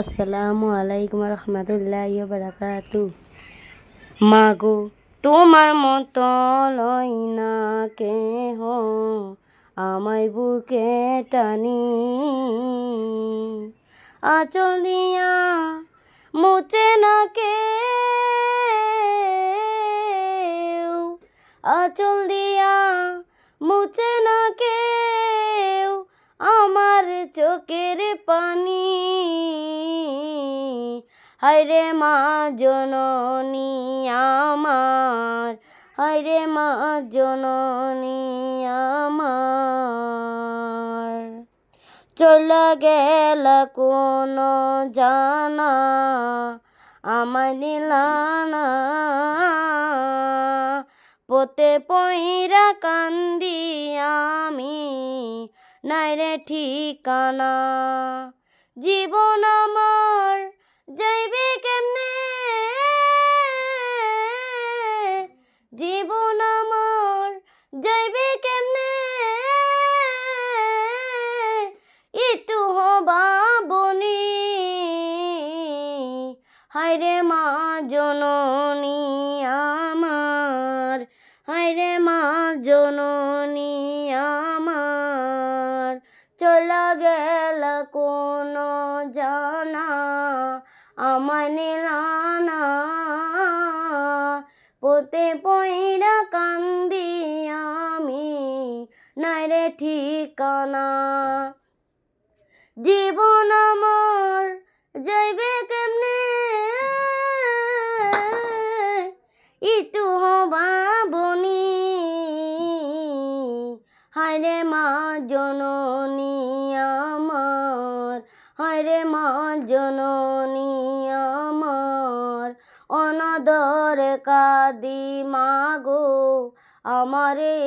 আসসালামু আলাইকুম রহমতুল্লাহ বারাকাতু। মাগো, তোমার মতো লই না কেহ আমায় বুকে টানি। আচল দিয়া মুচে না কে আচল দিয়া মুচে না কেউ আমার চোখের পানি। হায়রে মা জননী আমার হায়রে মা জননী আমার। চলে গেল কোনো জানা, আমায় নিলানা পোতে পইরা কান্দি আমি, নাই রে ঠিকানা। জীবন আমার জীবন আমার যাইবে কেমনে? একটু হবা বনি, হায়রে মা জননী আমার, হায়রে মা জননী আমার। চলা গেল কোনো জানা, আমায় নিলানা পোতে পইরা কান্দি আমি নাই রে ঠিকানা। জীবন আমার যাইবে কেমনে? একটু হবা বনি হায়রে মা জননী আমার হায়রে মা জননী। অনদর কাদি মাগো আমারে